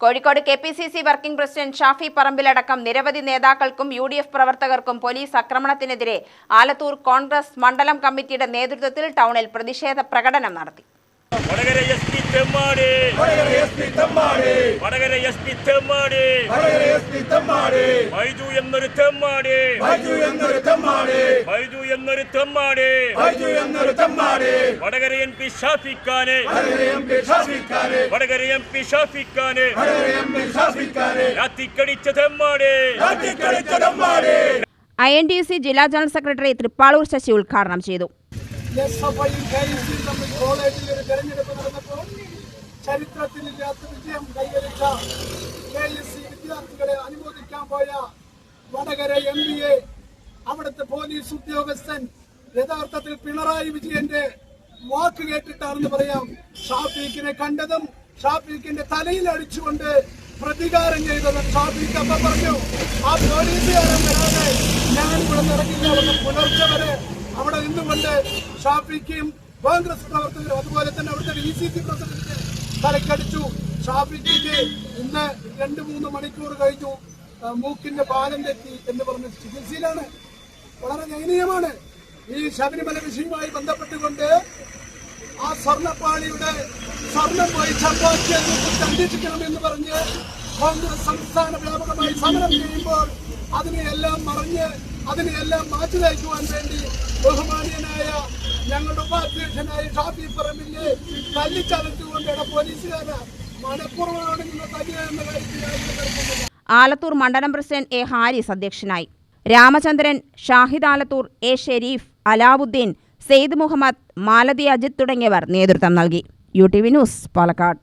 Kozhikode K P C C working president Shafi പറമ്പിലടക്കം നിരവധി നേതാക്കൾക്കും U D F പ്രവർത്തകർക്കും police ആക്രമണത്തിനെതിരെ ആലത്തൂർ കോൺഗ്രസ് മണ്ഡലം കമ്മിറ്റിയുടെ നേതൃത്വത്തിൽ ടൗണിൽ പ്രതിഷേധ പ്രകടനം നടത്തി. വടകര എസ് പി തെമ്മാടി. വടകര എസ് പി ബൈജു എന്നൊരു തെമ്മാടി. ബൈജു എന്നൊരു തമ്മാടി. ബൈജു എന്നൊരു തെമ്മാടി. ബൈജു എന്നൊരു തമ്മാടി. വടകര എം പി ഷാഫിഖാന്. വടകര എം പി ഷാഫിക്കാരെ വടകര എം പി ഷാഫിഖാന്. വടകര എം പി ഷാഫിക്കാരെ രാത്തിക്കടിച്ച തെമ്മാടി. കാട്ടിക്കളിച്ച തമ്മാടി. ഐ എൻ ടി സി ജില്ലാ ജനറൽ സെക്രട്ടറി തൃപ്പാളൂർ ശശി ഉദ്ഘാടനം ചെയ്തു. കോളേജിൽ ഒരു തെരഞ്ഞെടുപ്പ് നടന്നപ്പോൾ ചരിത്രത്തിലില്ലാത്ത വിജയം കൈവരിച്ച കെ എസ് സി വിദ്യാർത്ഥികളെ അനുമോദിക്കാൻ പോയ വടകര എം പി എ അവിടുത്തെ പോലീസ് ഉദ്യോഗസ്ഥൻ യഥാർത്ഥത്തിൽ പിണറായി വിജയന്റെ വാക്ക് കേട്ടിട്ടാണെന്ന് പറയാം. ഷാഫീഖിനെ കണ്ടതും ഷാഫീഖിന്റെ തലയിൽ അടിച്ചുകൊണ്ട് പ്രതികാരം ചെയ്തതും ഷാഫീഖ് അപ്പ പറഞ്ഞു ആ പോലീസുകാരൻ വരാതെ ഞാൻ ഇവിടെ നിറങ്ങില്ല പുലർച്ചെ വരെ അവിടെ നിന്നുകൊണ്ട് ഷാഫിക്കും കോൺഗ്രസ് പ്രവർത്തകരും അതുപോലെ തന്നെ അവിടുത്തെ ഡി സി സി പ്രസിഡന്റ് തലക്കടിച്ചു. ഷാഫിക്ക് ഇന്ന് രണ്ട് മൂന്ന് മണിക്കൂർ കഴിഞ്ഞു. മൂക്കിന്റെ പാലം തെറ്റി എന്ന് പറഞ്ഞ ചികിത്സയിലാണ്. വളരെ ദയനീയമാണ് ഈ ശബരിമല വിഷയവുമായി ബന്ധപ്പെട്ടുകൊണ്ട് ആ സ്വർണപ്പാളിയുടെ സ്വർണം പോയി ചപ്പാത്തിയെ സംരക്ഷിക്കണമെന്ന് പറഞ്ഞ് കോൺഗ്രസ് സംസ്ഥാന വ്യാപകമായി സമരം ചെയ്യുമ്പോൾ അതിനെയെല്ലാം മറിഞ്ഞ് അതിനെയെല്ലാം മാറ്റി നയിക്കുവാൻ വേണ്ടി ബഹുമാനീയനായ ഞങ്ങളുടെ ഉപാധ്യക്ഷനായ ഷാഫി പറമ്പിന്റെ തല്ലിച്ചതച്ചുകൊണ്ടാണ് പോലീസുകാര് മനഃപൂർവമാണ് നിങ്ങൾ തല്ലുക എന്ന കാര്യത്തിൽ ആലത്തൂർ മണ്ഡലം പ്രസിഡന്റ് എ ഹാരിസ് അധ്യക്ഷനായി. രാമചന്ദ്രൻ ഷാഹിദ് ആലത്തൂർ എ ഷെരീഫ് അലാവുദ്ദീൻ സെയ്ദ് മുഹമ്മദ് മാലതി അജിത് തുടങ്ങിയവർ നേതൃത്വം നൽകി. U T V news Palakkad.